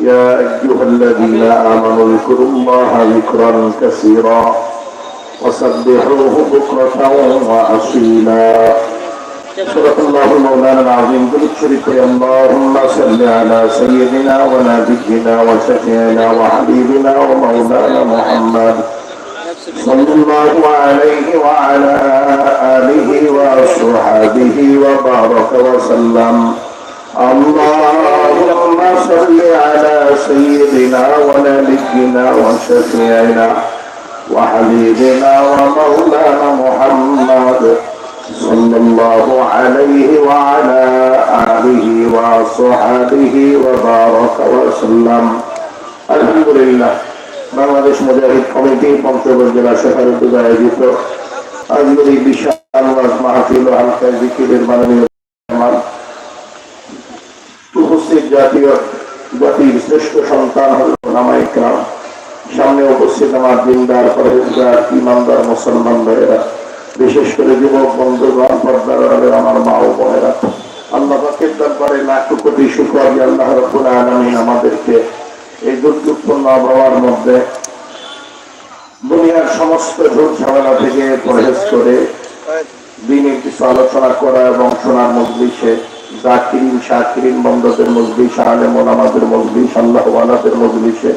يا أيها الذين آمنوا اذكروا الله ذكرا كثيرا وسبحوه بكرة وأصيلا. صدق الله مولانا العظيم. بالشرك اللهم صل على سيدنا ونبينا وشفيعنا وحبيبنا ومولانا محمد صلى الله عليه وعلى آله وصحبه وبارك وسلم اللهم صل على سيدنا ونبينا وشفيعنا وحبيبنا ومولانا محمد صلى الله عليه وعلى آله وصحبه وبارك وسلم الحمد لله বাংলাদেশ মুজাহিদ committee Panchagarh জেলা শাখার উদ্যোগে আয়োজিত আজকের এই বিশাল মাহফিল ও হালকা জিকিরের মাননীয় উপস্থিত জাতীয় জাতির শ্রেষ্ঠ সন্তান হল সামনে উপস্থিত আমার দিনদার ইমানদার মুসলমান ভাইয়েরা, বিশেষ করে যুবক বন্ধুগণ পর্দার আড়ালে আমার মা ও বোনেরা। আল্লাহ পাকের দরবারে লাখ কোটি শুকর আল্লাহ রব্বুল আলামিন আমাদেরকে এই দুর্যোগপূর্ণ আবহাওয়ার মধ্যে সমস্ত ঝুট ঝামেলা থেকে পরহেজ করে দিনের কিছু আলোচনা করা এবং শোনার মজলিসে জাকিরিন, শাকিরিন বন্ধদের মজলিস আলে মোলামাদের মজলিস, আল্লাহ আলাদের মজলিসে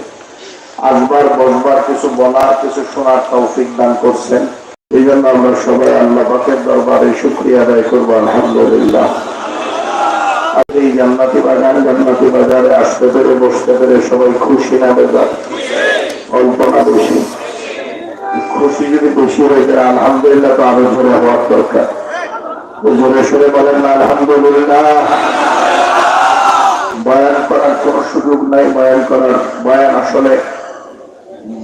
আসবার, বসবার, কিছু বলার, কিছু শোনার তৌফিক দান করছেন। এই জন্য আমরা সবাই আল্লাহ পাকের দরবারে শুক্রিয়া আদায় করব, আলহামদুলিল্লাহ। আর এই জান্নাতি বাগান, জান্নাতি বাজারে আসতে পেরে, বসতে পেরে সবাই খুশি না বেজার? অল্প না বেশি। খুশি যদি বেশি হয়ে যায় আলহামদুলিল্লাহ তো আরও জোরে হওয়ার দরকার। জোরে সরে বলেন না আলহামদুলিল্লাহ। বয়ান করার কোনো সুযোগ নাই, বয়ান করার বয়ান আসলে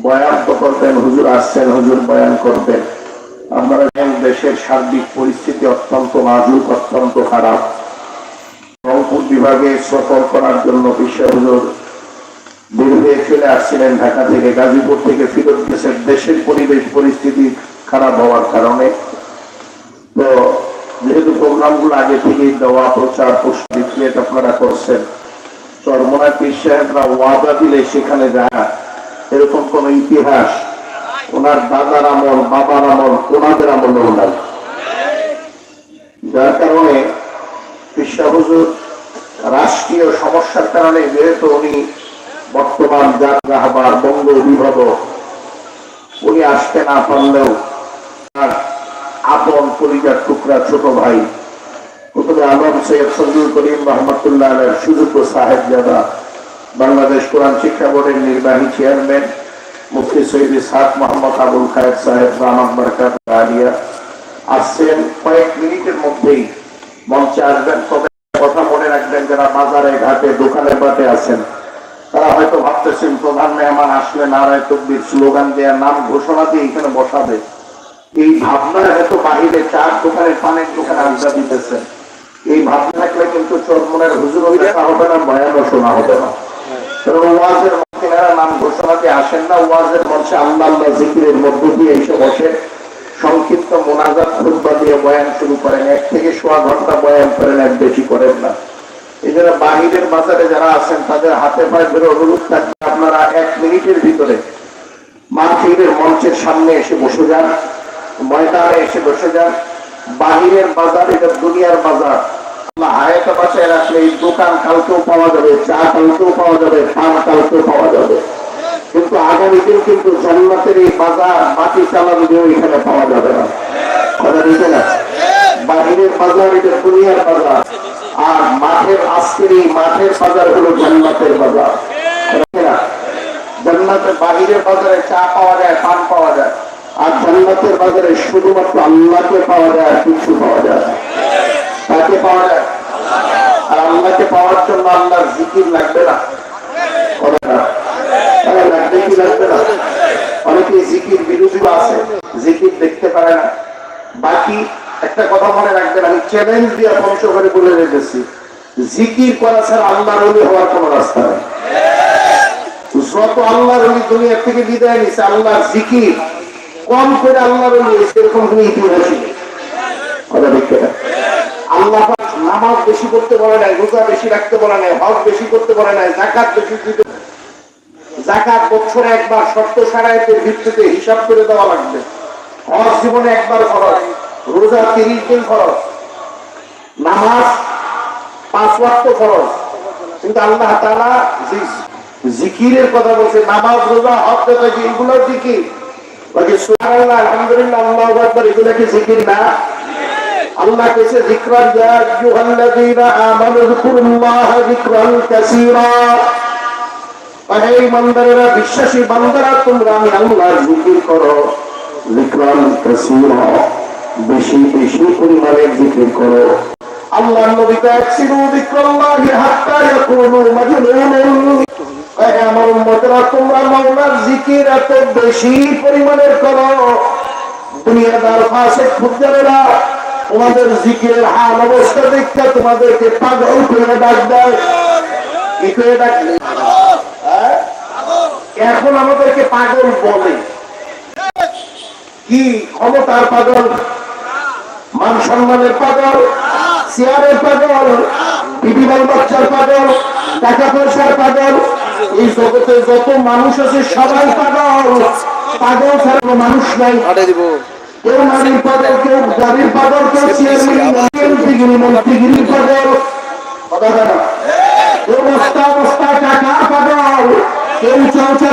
বয়ান তো করতেন, হুজুর আসছেন, হুজুর বয়ান করতেন। জানেন দেশের সার্বিক পরিস্থিতি অত্যন্ত নাজুক, অত্যন্ত খারাপ। রংপুর বিভাগে সফর করার জন্য বিশ্ব হুজুর চলে আসছিলেন ঢাকা থেকে গাজীপুর থেকে ফিরত গেছেন দেশের পরিবেশ, পরিস্থিতি খারাপ হওয়ার কারণে। তো যেহেতু প্রোগ্রামগুলো আগে থেকেই দেওয়া, প্রচার পুষ্পিত আপনারা করছেন। চরমনা পীর সাহেবরা ওয়াদা দিলে সেখানে যায়। এরকম কোন ইতিহাস, ওনার দাদার আমল, বাবার আমল, ওনাদের আমল নাই। যার কারণে কৃষ্ণা রাষ্ট্রীয় সমস্যার কারণে যেহেতু উনি বর্তমান জাতরাহবার বঙ্গ অভিভাবক উনি আসতে না পারলেও তার আপন পরিজার টুকরা ছোট ভাই আলম সৈয়দ ফজলুল করিম রহমতুল্লাহ সুযোগ্য সাহেব জাদা বাংলাদেশ কোরআন শিক্ষা বোর্ডের নির্বাহী চেয়ারম্যান, মুফতি সৈয়দ ইসহাক মোহাম্মদ আবুল খায়েদ সাহেব রাহমান বরকাত আলিয়া আসছেন। কয়েক মিনিটের মধ্যেই মঞ্চে আসবেন। তবে কথা মনে রাখবেন যারা বাজারে, ঘাটে দোকানে বাটে আছেন। তারা হয়তো ভাবতেছেন, প্রধান মেহমান আসলে নারায় তকবির স্লোগান দেওয়ার নাম ঘোষণা দিয়ে এখানে বসাবে। এই ভাবনায় হয়তো বাহিরে চার দোকানে পানের দোকানে আড্ডা দিতেছে। এই ভাবনা থাকলে কিন্তু চরমনের হুজুর হবে না ভয়ানক শোনা হবে না। ওয়াজের মধ্যে নাম ঘোষণা দিয়ে আসেন না, ওয়াজের মঞ্চে আল্লাহ জিকিরের মধ্য দিয়ে এসে বসে সংক্ষিপ্ত মোনাজাত, খুতবা দিয়ে বয়ান শুরু করেন। এক থেকে সোয়া ঘণ্টা বয়ান করেন এক বেশি করেন না। এই জন্য বাহিরের বাজারে যারা আছেন, তাদের হাতে পায়ে ধরে অনুরোধ থাকবে আপনারা এক মিনিটের ভিতরে মাহফিলের মঞ্চের সামনে এসে বসে যান, ময়দানে এসে বসে যান। বাহিরের বাজার, এটা দুনিয়ার বাজার। হায়াতে বাঁচায় রাখলে এই দোকান কালকেও পাওয়া যাবে, চা কালকেও পাওয়া যাবে, পান কালকেও পাওয়া যাবে। কিন্তু আগামী দিন কিন্তু জান্নাতের এই বাজার বাকি চালানো দিয়েও এখানে পাওয়া যাবে না। কথা দিতে না? বাহিরের বাজার, এটা দুনিয়ার বাজার। আর মাঠের আজকের এই মাঠের বাজার হলো জান্নাতের বাজার? জান্নাতের বাহিরের বাজারে চা পাওয়া যায়, পান পাওয়া যায়। আর জান্নাতের বাজারে শুধুমাত্র আল্লাহকে পাওয়া যায় কিছু পাওয়া যায় তাকে পাওয়া যায়? আর আল্লাহকে পাওয়ার জন্য আল্লাহর জিকির লাগবে না। অনেকে জিকির বিরোধীও আছে, জিকির দেখতে পারে না। বাকি একটা কথা মনে রাখবেন, আমি চ্যালেঞ্জ দিয়ে পঞ্চগড়ে বলে রেখেছি। জিকির করা ছাড়া আল্লাহর অলি হওয়ার কোনো রাস্তা নেই। যত আল্লাহর অলি দুনিয়া থেকে বিদায় নিছে, আল্লাহর জিকির কম করে আল্লাহর অলি ইতিহাসই কথা দেখতে না নামাজ বেশি করতে বলে নাই, রোজা বেশি রাখতে বলে নাই, হজ বেশি করতে বলে নাই জাকাত বেশি দিতে জাকাত বছরে একবার শর্ত সারায়তের ভিত্তিতে হিসাব করে দেওয়া লাগবে। হজ জীবনে একবার খরচ রোজা তিরিশ দিন খরচ নামাজ পাঁচ ওয়াক্ত খরচ কিন্তু আল্লাহ তাআলা জি- জিকিরের কথা বলছে, নামাজ, রোজা, হজ যেটা এগুলো জিকির। বাকি সুবহানাল্লাহ আল্লাহু জিকির না। আল্লাহ বিশ্বাসী বান্দারা, তোমরা আমি আল্লাহর জিকির করো। যিকরান কাসীরা। বেশি বেশি পরিমাণে জিকির করো। আল্লাহর নবী তাকসিরু যিকরাল্লাহি হাত্তা ইয়াকুনু মাজনুন হে আমার উম্মতরা, তোমরা মাওলার জিকির এত বেশি পরিমাণের করো। দুনিয়াদার ফাসিক ফুজ্জারেরা তোমাদের জিকিরের হাল অবস্থা দেখতে তোমাদেরকে হ্যাঁ? এখন আমাদেরকে পাগল বলে। কি ক্ষমতার পাগল? মান সম্মানের পাগল চেয়ারের পাগল বাল বাচ্চার পাগল টাকা পয়সার পাগল। এই জগতে যত মানুষ আছে সবাই পাগল। পাগল ছাড়া মানুষ নাই। কেউ নারীর পাগল কেউ গাড়ির পাগল কেউ চেয়ারম্যান মন্ত্রীগিরি মন্ত্রীগিরির পাগল। কথা কেউ বস্তা বস্তা টাকা পাগল। কেউ চৌচা